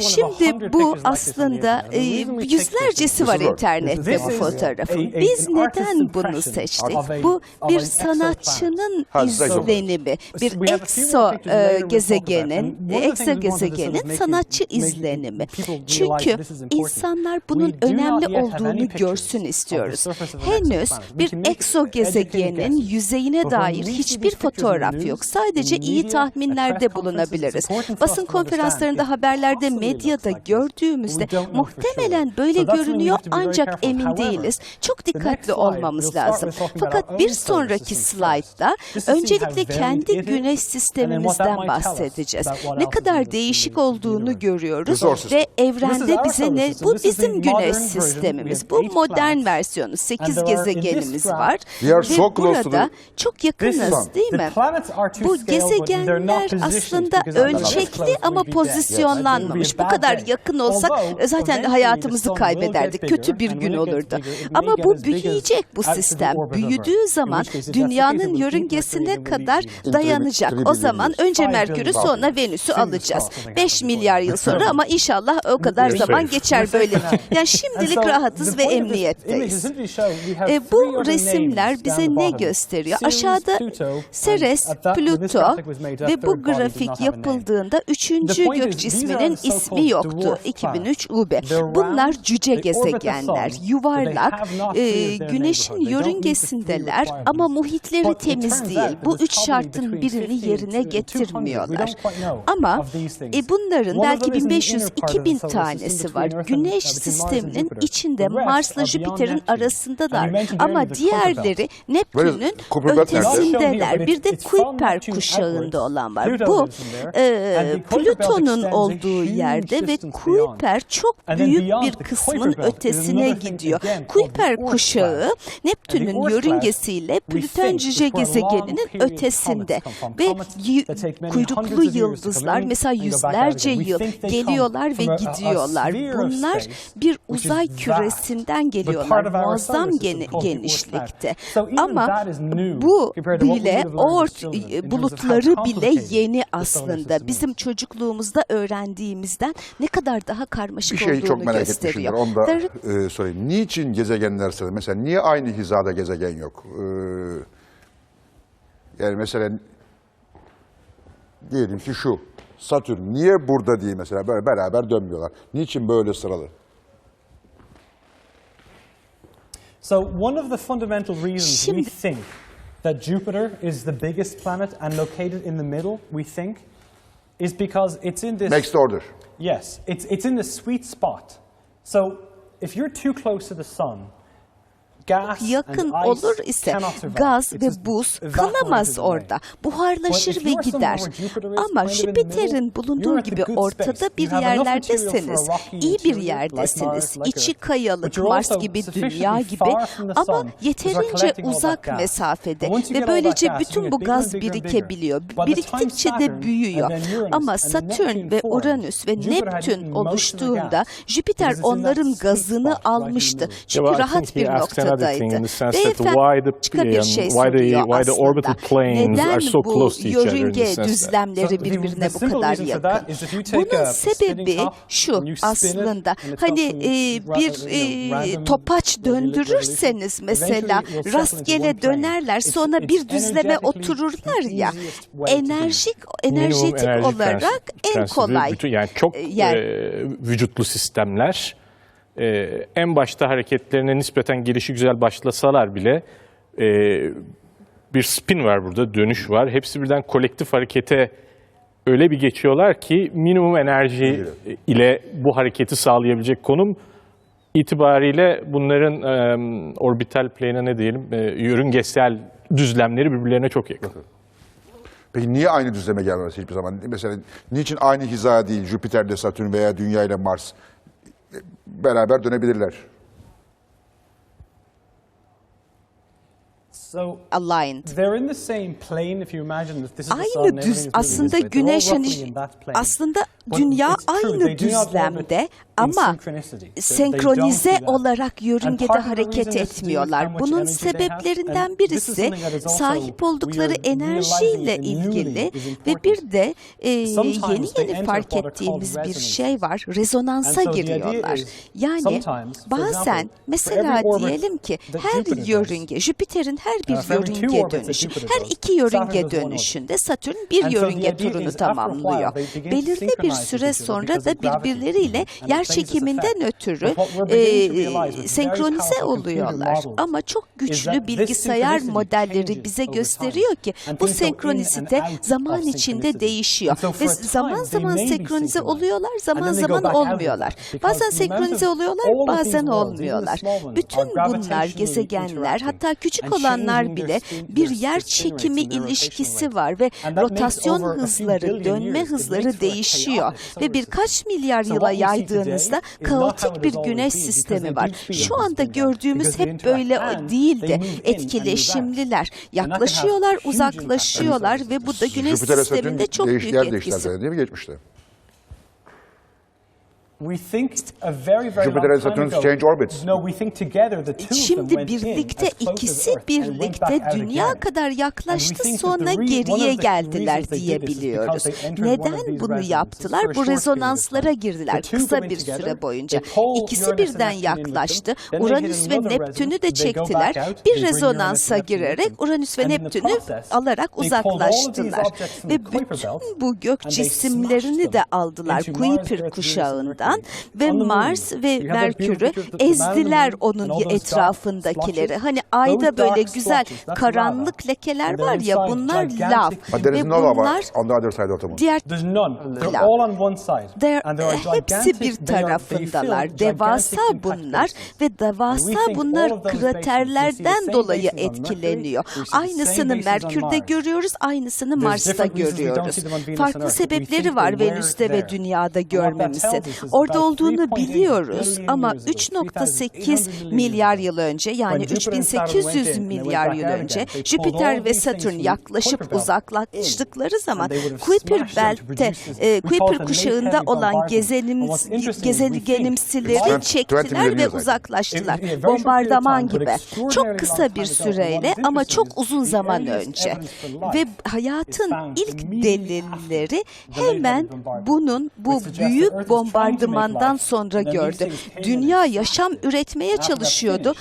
Şimdi bu aslında e, yüzlercesi var internette bu fotoğrafın. Biz neden bunu seçtik? Bu bir sanatçının çok- izlenimi, bir ekso e, gezegenin, ekso gezegenin sanatçı izlenimi. Çünkü insanlar bunun önemli olduğunu görsün istiyoruz. Henüz bir ekso gezegenin yüzeyine dair hiçbir fotoğraf yok. Sadece iyi tahminlerde bulunabiliriz. Basın konferanslarında, haberlerde, medyada gördüğümüzde muhtemelen böyle görünüyor ancak emin değiliz. Çok dikkatli olmamız lazım. Fakat bir sonraki slaytta öncelikle kendi güneş sistemimizden bahsedeceğiz. Ne kadar değişik olduğunu görüyoruz ve evrende bize ne? Bu bizim güneş sistemimiz. Bu modern versiyonu. 8 gezegenimiz var. Ve burada çok yakınız değil mi? Bu gezegenler aslında ölçekli ama pozisyonlanmamış. Bu kadar yakın olsak e, zaten hayatımızı kaybederdik. Kötü bir gün olurdu. Ama bu büyüyecek bu sistem. Büyüdüğü zaman dünyanın yörüngesine kadar dayanacak. O zaman önce Merkür'ü sonra Venüs'ü alacağız. 5 milyar yıl sonra ama inşallah o kadar zaman geçer böyle. Yani şimdilik rahatız ve emniyetteyiz. E, bu resimler bize ne gösteriyor? Aşağıda Ceres, Plüto ve bu grafik yapıldığında üçüncü gök cisminin ismi yoktu. 2003 UB. Bunlar cüce gezegenler, yuvarlak, e, güneşin yörüngesindeler ama muhitleri temiz değil. Bu üç şartın birini yerine getirmiyorlar. Ama e, bunların belki 1500-2000 tanesi var. Güneş sisteminin içinde Mars'la Jüpiter'in arasındalar. Ama diğerleri Neptün'ün ötesindeler. Bir de Kuiper kuşağında olan var. Bu e, Plüton'un olduğu yerde ve Kuiper çok büyük bir kısmın ötesine gidiyor. Kuiper kuşağı Neptün'ün yörüngesiyle Plüton cüce gezegeninin ötesinde ve kuyruklu yıldızlar mesela yüzlerce yıl geliyorlar ve gidiyorlar. Bunlar bir uzay küresinden geliyorlar. Muazzam genişlikte. Ama bu bile ort bulutları bile yeni aslında. Bizim çocukluğumuzda öğrendiğimizden ne kadar daha karmaşık Bir şeyi olduğunu çok merak gösteriyor. etmişimdir. Onu da Dar- e, sorayım. Niçin gezegenler sırasında? Mesela niye aynı hizada gezegen yok? Ee, yani mesela diyelim ki şu. Satürn niye burada değil mesela böyle beraber dönmüyorlar? Niçin böyle sıralı? So one of the fundamental reasons we Şimdi- think that Jupiter is the biggest planet and located in the middle, we think, is because it's in this Next order. Yes, it's it's in the sweet spot. So if you're too close to the sun, yakın olur ise gaz ve buz kalamaz orada. Buharlaşır ve gider. Ama Jüpiter'in bulunduğu gibi ortada bir yerlerdesiniz. İyi bir yerdesiniz. İçi kayalık, Mars gibi, dünya gibi ama yeterince uzak mesafede ve böylece bütün bu gaz birikebiliyor. Biriktikçe de büyüyor. Ama Satürn ve Uranüs ve Neptün oluştuğunda. Jüpiter onların gazını almıştı. Çünkü rahat bir asked that Beyefendi why the- başka bir şey why the- soruyor aslında. orbital planes Neden are so bu close to each other in the yörünge düzlemleri birbirine bu kadar yakın? that is if you take Bunun sebebi şu aslında hani e, bir e, topaç döndürürseniz mesela rastgele dönerler sonra bir düzleme otururlar the ya enerjik enerjetik olarak en kolay bütün- yani çok yer. e, vücutlu sistemler e, en başta hareketlerine nispeten gelişi güzel başlasalar bile e, bir spin var burada, dönüş var. Hepsi birden kolektif harekete öyle bir geçiyorlar ki minimum enerji ile bu hareketi sağlayabilecek konum itibariyle bunların e, orbital plane'e ne diyelim, e, yörüngesel düzlemleri birbirlerine çok yakın. Peki niye aynı düzleme gelmez hiçbir zaman? Mesela niçin aynı hizaya değil Jüpiter'le Satürn veya Dünya ile Mars beraber dönebilirler? So aligned. they're in the same plane if you imagine if this is the sun and Aynı düz aslında güneş hani roughly in that plane. aslında dünya aynı düzlemde ama senkronize olarak yörüngede hareket etmiyorlar. Bunun sebeplerinden birisi sahip oldukları enerjiyle ilgili ve bir de e, yeni yeni fark ettiğimiz bir şey var. Rezonansa giriyorlar. Yani bazen mesela diyelim ki her yörünge, Jüpiter'in her bir Uh, yörünge dönüşü, her iki yörünge dönüşünde Satürn bir yörünge turunu tamamlıyor. Belirli bir süre sonra da birbirleriyle yer çekiminden ötürü e, senkronize oluyorlar. Ama çok güçlü bilgisayar modelleri bize gösteriyor ki bu out zaman içinde değişiyor. Ve zaman zaman senkronize oluyorlar, zaman zaman olmuyorlar. Bazen senkronize oluyorlar, bazen olmuyorlar. Bütün bunlar gezegenler, hatta küçük olanlar bile bir yer çekimi ilişkisi var ve rotasyon hızları, dönme hızları değişiyor solar ve birkaç milyar yıla yaydığınızda how kaotik bir güneş sistemi var. Şu anda gördüğümüz hep böyle and değil they de move in and move out. etkileşimliler. Yaklaşıyorlar, uzaklaşıyorlar ve bu da güneş Jüpiter sisteminde çok büyük etkisi. mi geçmişte? We think a very very Jupiter and Saturn time ago, change orbits. No, we think together the two Şimdi went in birlikte ikisi birlikte dünya again. kadar yaklaştı sonra geriye geldiler diyebiliyoruz. Neden bunu yaptılar? Bu rezonanslara girdiler The two kısa bir together, süre boyunca. İkisi birden yaklaştı. Uranüs ve Neptün'ü de çektiler. Bir rezonansa girerek Uranüs ve Neptün'ü alarak uzaklaştılar. Ve bütün bu gök cisimlerini de aldılar Kuiper Earth, And ve Mars ve Merkür'ü ezdiler onun etrafındakileri. Hani ayda böyle güzel karanlık lekeler var ya bunlar lav ve bunlar diğer are hepsi bir tarafındalar. Devasa bunlar ve devasa bunlar kraterlerden dolayı etkileniyor. Aynısını Merkür'de görüyoruz, aynısını Mars'ta görüyoruz. Farklı sebepleri var Venüs'te ve Dünya'da görmemizin. Orada olduğunu 3.8 biliyoruz ama years ago, 3.8 3,800 milyar yıl önce yani When Jupiter and Saturn went 3800 in and they milyar yıl önce Jüpiter ve Satürn yaklaşıp uzaklaştıkları zaman Kuiper Belt'te, e, Kuiper kuşağında olan bombardment. gezenim, And what's interesting is we think gezegenimsileri it's 20 çektiler ve uzaklaştılar. Bombardıman but gibi. Çok kısa bir süreyle ama çok uzun zaman önce. Ve hayatın ilk delilleri hemen bunun bu büyük make bombardımandan sonra gördü. and Dünya yaşam üretmeye çalışıyordu